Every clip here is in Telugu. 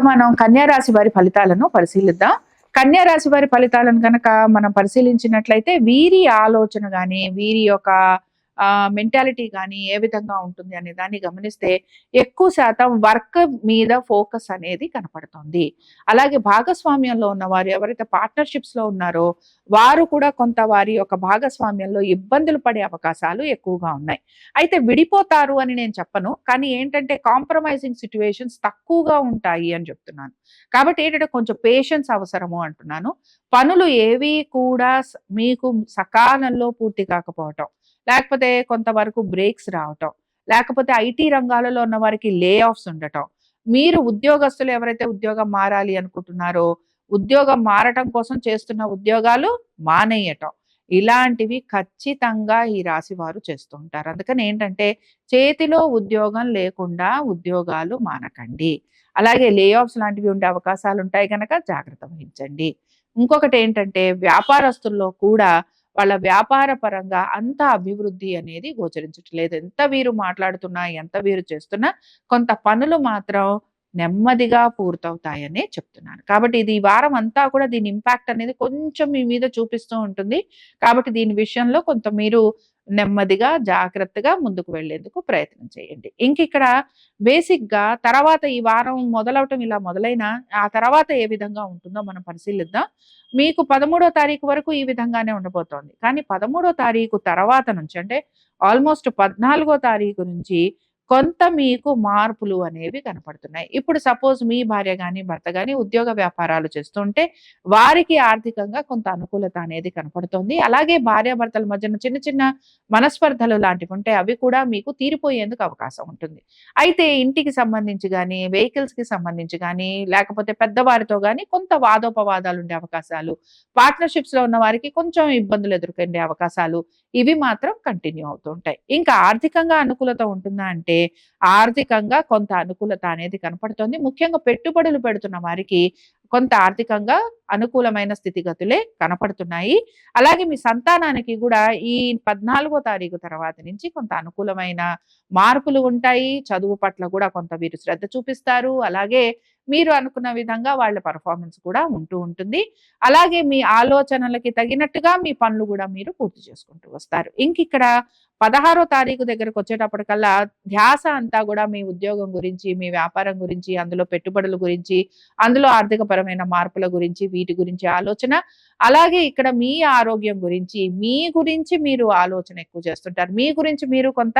మనం కన్యా రాశి వారి ఫలితాలను పరిశీలిద్దాం. కన్యా రాశి వారి ఫలితాలను కనుక మనం పరిశీలించినట్లయితే వీరి ఆలోచన గాని వీరి యొక్క మెంటాలిటీ కానీ ఏ విధంగా ఉంటుంది అనే దాన్ని గమనిస్తే ఎక్కువ శాతం వర్క్ మీద ఫోకస్ అనేది కనపడుతుంది. అలాగే భాగస్వామ్యంలో ఉన్న వారు ఎవరైతే పార్ట్నర్షిప్స్లో ఉన్నారో వారు కూడా కొంత వారి యొక్క భాగస్వామ్యంలో ఇబ్బందులు పడే అవకాశాలు ఎక్కువగా ఉన్నాయి. అయితే విడిపోతారు అని నేను చెప్పను కానీ ఏంటంటే కాంప్రమైజింగ్ సిచ్యువేషన్స్ తక్కువగా ఉంటాయి అని చెప్తున్నాను. కాబట్టి ఏంటంటే కొంచెం పేషెన్స్ అవసరము అంటున్నాను. పనులు ఏవి కూడా మీకు సకాలంలో పూర్తి కాకపోవటం లేకపోతే కొంతవరకు బ్రేక్స్ రావటం లేకపోతే ఐటీ రంగాలలో ఉన్న వారికి లే ఆఫ్స్ ఉండటం. మీరు ఉద్యోగస్తులు ఎవరైతే ఉద్యోగం మారాలి అనుకుంటున్నారో ఉద్యోగం మారటం కోసం చేస్తున్న ఉద్యోగాలు మానేయటం. ఇలాంటివి ఖచ్చితంగా ఈ రాశి వారు చేస్తుంటారు. అందుకని ఏంటంటే చేతిలో ఉద్యోగం లేకుండా ఉద్యోగాలు మానకండి. అలాగే లే ఆఫ్స్ లాంటివి ఉండే అవకాశాలు ఉంటాయి కనుక జాగ్రత్త వహించండి. ఇంకొకటి ఏంటంటే వ్యాపారస్తుల్లో కూడా వాళ్ళ వ్యాపార పరంగా అంత అభివృద్ధి అనేది గోచరించట్లేదు. ఎంత వీరు మాట్లాడుతున్నా ఎంత వీరు చేస్తున్నా కొంత పనులు మాత్రం నెమ్మదిగా పూర్తవుతాయనే చెప్తున్నాను కాబట్టి ఇది వారం అంతా కూడా దీని ఇంపాక్ట్ అనేది కొంచెం మీ మీద చూపిస్తూ ఉంటుంది. కాబట్టి దీని విషయంలో కొంత మీరు నెమ్మదిగా జాగ్రత్తగా ముందుకు వెళ్ళేందుకు ప్రయత్నం చేయండి. ఇంక ఇక్కడ బేసిక్గా తర్వాత ఈ వారం మొదలవటం ఇలా మొదలైన ఆ తర్వాత ఏ విధంగా ఉంటుందో మనం పరిశీలిద్దాం. మీకు పదమూడో తారీఖు వరకు ఈ విధంగానే ఉండబోతోంది. కానీ పదమూడో తారీఖు తర్వాత నుంచి అంటే ఆల్మోస్ట్ పద్నాలుగో తారీఖు నుంచి కొంత మీకు మార్పులు అనేవి కనపడుతున్నాయి. ఇప్పుడు సపోజ్ మీ భార్య కానీ భర్త కానీ ఉద్యోగ వ్యాపారాలు చేస్తుంటే వారికి ఆర్థికంగా కొంత అనుకూలత అనేది కనపడుతుంది. అలాగే భార్యాభర్తల మధ్యన చిన్న చిన్న మనస్పర్ధలు లాంటివి ఉంటాయి అవి కూడా మీకు తీరిపోయేందుకు అవకాశం ఉంటుంది. అయితే ఇంటికి సంబంధించి కానీ వెహికల్స్కి సంబంధించి కానీ లేకపోతే పెద్దవారితో కానీ కొంత వాదోపవాదాలు ఉండే అవకాశాలు పార్ట్నర్షిప్స్లో ఉన్న వారికి కొంచెం ఇబ్బందులు ఎదుర్కొండే అవకాశాలు ఇవి మాత్రం కంటిన్యూ అవుతుంటాయి. ఇంకా ఆర్థికంగా అనుకూలత ఉంటుందా అంటే ఆర్థికంగా కొంత అనుకూలత అనేది కనపడుతుంది. ముఖ్యంగా పెట్టుబడులు పెడుతున్న వారికి కొంత ఆర్థికంగా అనుకూలమైన స్థితిగతులే కనపడుతున్నాయి. అలాగే మీ సంతానానికి కూడా ఈ పద్నాలుగో తారీఖు తర్వాత నుంచి కొంత అనుకూలమైన మార్పులు ఉంటాయి. చదువు పట్ల కూడా కొంత వీరు శ్రద్ధ చూపిస్తారు. అలాగే మీరు అనుకున్న విధంగా వాళ్ళ పర్ఫార్మెన్స్ కూడా ఉంటూ ఉంటుంది. అలాగే మీ ఆలోచనలకి తగినట్టుగా మీ పనులు కూడా మీరు పూర్తి చేసుకుంటూ వస్తారు. ఇంక ఇక్కడ పదహారో తారీఖు దగ్గరకు వచ్చేటప్పటికల్లా ధ్యాస అంతా కూడా మీ ఉద్యోగం గురించి మీ వ్యాపారం గురించి అందులో పెట్టుబడుల గురించి అందులో ఆర్థిక పరమైన మార్పుల గురించి వీటి గురించి ఆలోచన. అలాగే ఇక్కడ మీ ఆరోగ్యం గురించి మీ గురించి మీరు ఆలోచన ఎక్కువ చేస్తుంటారు. మీ గురించి మీరు కొంత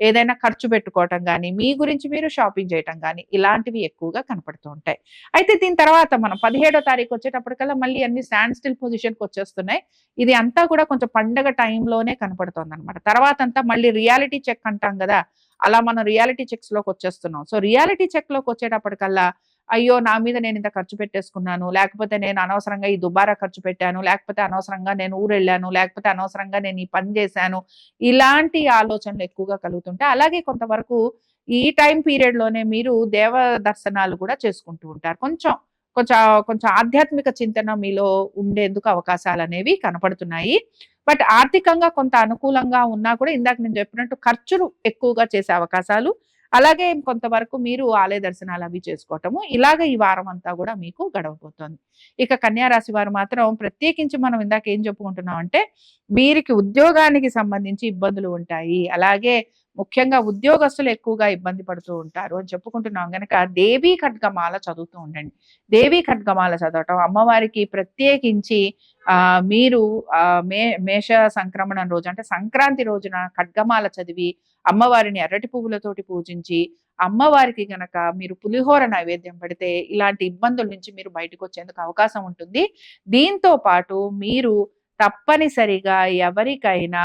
ఏదైనా ఖర్చు పెట్టుకోవటం కానీ మీ గురించి మీరు షాపింగ్ చేయటం కానీ ఇలాంటివి ఎక్కువగా కనపడుతూ ఉంటాయి. అయితే దీని తర్వాత మనం పదిహేడో తారీఖు వచ్చేటప్పటికల్లా మళ్ళీ అన్ని స్టాండ్ స్టిల్ పొజిషన్కి వచ్చేస్తున్నాయి. ఇది అంతా కూడా కొంచెం పండగ టైంలోనే కనపడుతుంది అనమాట తర్వాత అంతా మళ్ళీ రియాలిటీ చెక్ అంటాం కదా అలా మనం రియాలిటీ చెక్స్లోకి వచ్చేస్తున్నాం. సో రియాలిటీ చెక్లోకి వచ్చేటప్పటికల్లా అయ్యో నా మీద నేను ఇంత ఖర్చు పెట్టేసుకున్నాను. లేకపోతే నేను అనవసరంగా ఈ దుబారా ఖర్చు పెట్టాను. లేకపోతే అనవసరంగా నేను ఊరెళ్ళాను. లేకపోతే అనవసరంగా నేను ఈ పని చేశాను. ఇలాంటి ఆలోచనలు ఎక్కువగా కలుగుతుంటాయి అలాగే కొంతవరకు ఈ టైం పీరియడ్లోనే మీరు దేవ దర్శనాలు కూడా చేసుకుంటూ ఉంటారు. కొంచెం కొంచెం కొంచెం ఆధ్యాత్మిక చింతన మీలో ఉండేందుకు అవకాశాలు అనేవి కనపడుతున్నాయి. బట్ ఆర్థికంగా కొంత అనుకూలంగా ఉన్నా కూడా ఇందాక నేను చెప్పినట్టు ఖర్చులు ఎక్కువగా చేసే అవకాశాలు అలాగే కొంతవరకు మీరు ఆలయ దర్శనాలు అవి చేసుకోవటము. ఇలాగ ఈ వారం అంతా కూడా మీకు గడవబోతోంది. ఇక కన్యా రాశి వారు మాత్రం ప్రత్యేకించి మనం ఇందాక ఏం చెప్పుకుంటున్నాం అంటే వీరికి ఉద్యోగానికి సంబంధించి ఇబ్బందులు ఉంటాయి. అలాగే ముఖ్యంగా ఉద్యోగస్తులు ఎక్కువగా ఇబ్బంది పడుతూ ఉంటారు అని చెప్పుకుంటున్నాం కనుక దేవీ ఖడ్గమాల చదువుతూ ఉండండి. దేవీ ఖడ్గమాల చదవటం అమ్మవారికి ప్రత్యేకించి ఆ మీరు ఆ మే మేష సంక్రమణం రోజు అంటే సంక్రాంతి రోజున ఖడ్గమాల చదివి అమ్మవారిని అరటి పువ్వులతోటి పూజించి అమ్మవారికి గనక మీరు పులిహోర నైవేద్యం పెడితే ఇలాంటి ఇబ్బందుల నుంచి మీరు బయటకు వచ్చేందుకు అవకాశం ఉంటుంది. దీంతో పాటు మీరు తప్పనిసరిగా ఎవరికైనా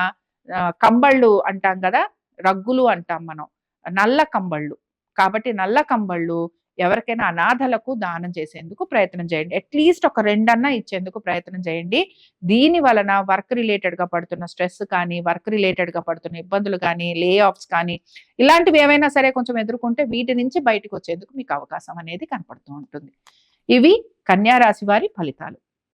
కంబళ్ళు అంటాం కదా రగ్గులు అంటాం మనం. నల్ల కంబళ్ళు. కాబట్టి నల్ల కంబళ్ళు ఎవరికైనా అనాథలకు దానం చేసేందుకు ప్రయత్నం చేయండి. అట్లీస్ట్ ఒక రెండన్నా ఇచ్చేందుకు ప్రయత్నం చేయండి. దీని వలన వర్క్ రిలేటెడ్గా పడుతున్న స్ట్రెస్ కానీ వర్క్ రిలేటెడ్గా పడుతున్న ఇబ్బందులు కానీ లే ఆఫ్స్ కానీ ఇలాంటివి ఏవైనా సరే కొంచెం ఎదుర్కొంటే వీటి నుంచి బయటకు వచ్చేందుకు మీకు అవకాశం అనేది కనపడుతూ ఉంటుంది. ఇవి కన్యారాశి వారి ఫలితాలు.